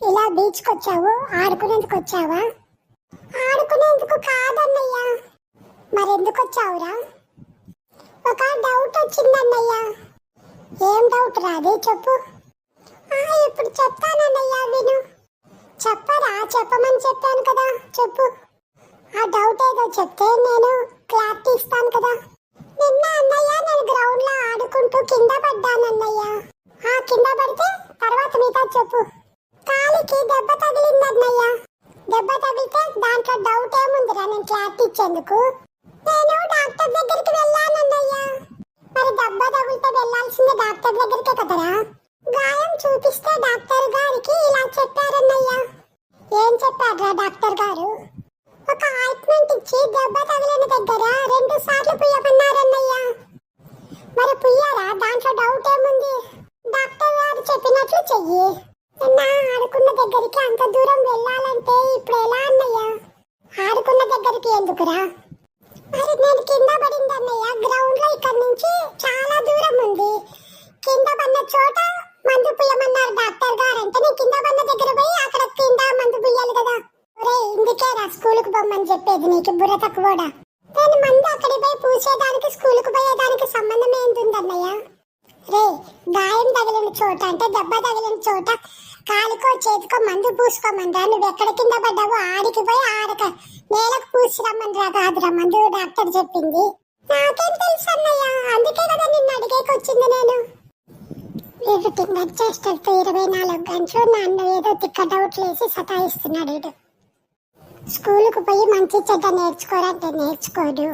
ఇలా బీచ్కి వచ్చావు ఆడుకునేందుకు వచ్చావా ఆడుకునేందుకు కాదన్నయ్యా. మరెందుకు వచ్చావురా ఒక డౌట్ వచ్చిందన్నయ్యా. ఏం డౌట్ రాదే చెప్పు. ఇప్పుడు చెప్తానన్నయ్యా విను. చెప్పరా? చెప్పమని చెప్పాను కదా. చెప్పు. ఆ డౌట్ ఏదో చెప్తే నేను క్లారిటీ ఇస్తాను కదా. నిన్న అన్నయ్య నేను గ్రౌండ్లో ఆడుకుంటూ కింద పడ్డానన్నయ్య. ఆ కింద పడితే తర్వాత మిగతా చెప్పు. నీకు దెబ్బ తగిలిందన్నయ్య దెబ్బ తగిలితే దాంట్లో డౌట్ ఏముందిరా నేను క్లారిటీ ఇచ్చేందుకు? నేను డాక్టర్ దగ్గరికి వెళ్ళానన్నయ్య మరి దెబ్బ తగిలితే వెళ్ళాల్సింది డాక్టర్ దగ్గరికే కదరా? గాయం చూపిస్తే డాక్టర్ గారికి ఇలా చెప్పారన్నయ్య ఏం చెప్పారా డాక్టర్ గారు? ఒక ఆయింట్మెంట్ ఇచ్చి దెబ్బ తగిలిన దగ్గర రెండు సార్లు పుయ్యమన్నారన్నయ్య మరి పుయ్యారా? దాంట్లో డౌట్ ఏముంది? డాక్టర్ గారు చెప్పినట్లు చెయ్యి. దగ్గరికి అంత దూరం వెళ్ళాలంటే ఇప్పుడు ఎలా అన్నయ్య? ఆడుకున్న దగ్గరికి ఎందుకురా? మరి నేను కింద పడింది అన్నయ్య గ్రౌండ్లో ఇక్కడ నుంచి చాలా దూరం ఉంది. కింద పడిన చోట మందు పుయ్యమన్నారు డాక్టర్ గారు అంటే నేను కింద పడిన దగ్గర పోయి అక్కడ కింద మందు పుయ్యాలి కదా? ఒరే ఇందుకే రా స్కూలుకు పొమ్మని చెప్పేది నీకు బుర్ర తక్కువడా? నేను మందు అక్కడికి పోయి పూసేదానికి స్కూలుకు పోయేదానికి సంబంధం ఏంటి రే గాయం తగిలిన చోట అంటే దెబ్బ తగిలిన చోట కాలుకో చేతికో మందు పూసుకోమంటా నువ్వు ఎక్కడ కింద పడ్డావో ఆడికి పోయి ఆడక. నేలకు పూసిరమ్మనరా కాదురా మందు డాక్టర్ చెప్పింది. నాకేం తెలుసు అన్నయ్య అందుకే కదా నిన్ను అడిగేకి వచ్చింది నేను. ఎడిటింగ్ చేష్టలతో ఇరవై నాలుగు గంటలు నన్ను ఏదో తిక్క డౌట్లు వేసి సతాయిస్తున్నాడు వీడు. స్కూలుకు పోయి మంచి చెడ్డ నేర్చుకోరంటే నేర్చుకోడు.